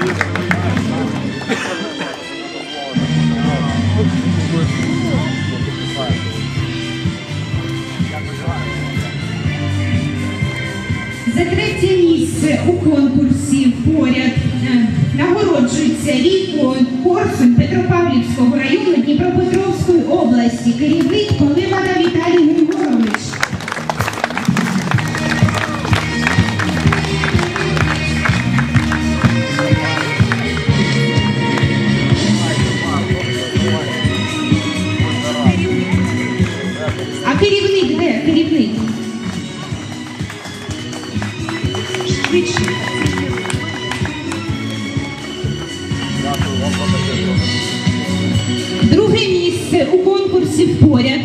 За третє місце у конкурсі поряд е, нагороджується Рікон Корсунь Петропавлівського району Дніпропетровської області, керівник керівник? Керівник? Швидше. Друге місце у конкурсі поряд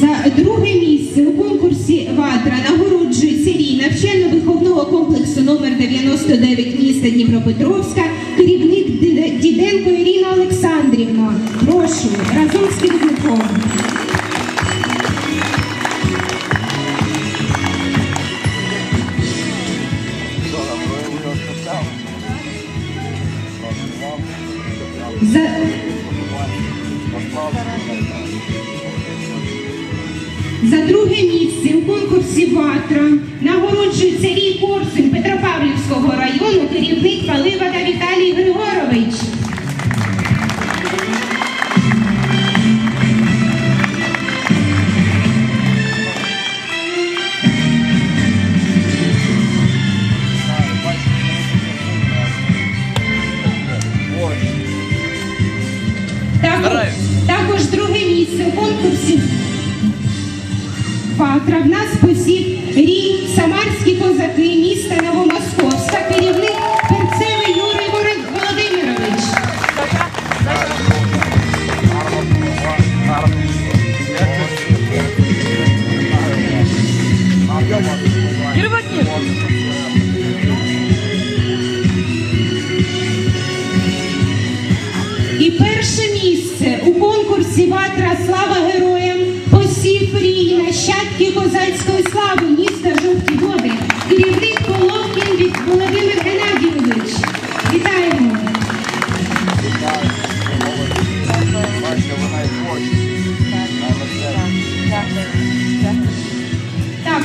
За друге місце у конкурсі Ватра нагороджується рій навчально-виховного комплексу номер 99 міста Дніпропетровська, керівник Діденко Ірина Олександрівна. Прошу, разом з керівником. За, За друге місце у конкурсі Ватра нагороджується Рій Корсунь Петропавлівського району, керівник Паливада Віталій Григорович. Також, також друге місце у конкурсі Ватра в нас посів рій Самарські козаки міста Новомосковська,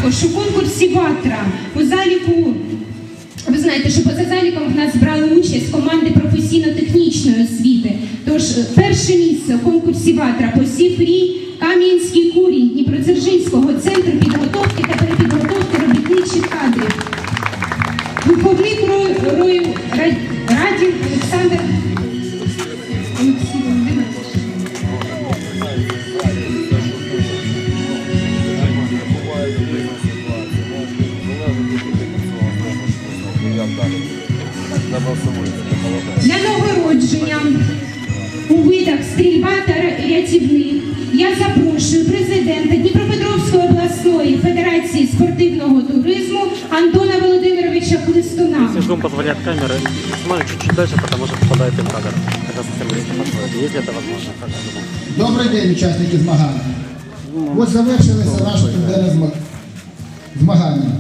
Також у конкурсі Ватра у заліку. Ви знаєте, що поза заліком в нас брали участь команди професійно-технічної освіти. Тож е, перше місце у конкурсі Ватра посів рій Кам'янський курінь Дніпродзержинського центру підготовки та перепідготовки робітничих кадрів. Виховник Рою, Рою Ра- Олександр Олексій Для нагородження у видах стрільба та ра- рятівник я запрошую президента Дніпропетровської обласної федерації спортивного туризму Антона Володимировича Хлистуна. Если зум позволяет камеры, смотрю чуть-чуть дальше, потому что попадает им кадр. Когда специалисты подходят. Если это возможно, как я думаю. Добрий день, учасники змагань. Ось завершилися наші південні зма- змагання.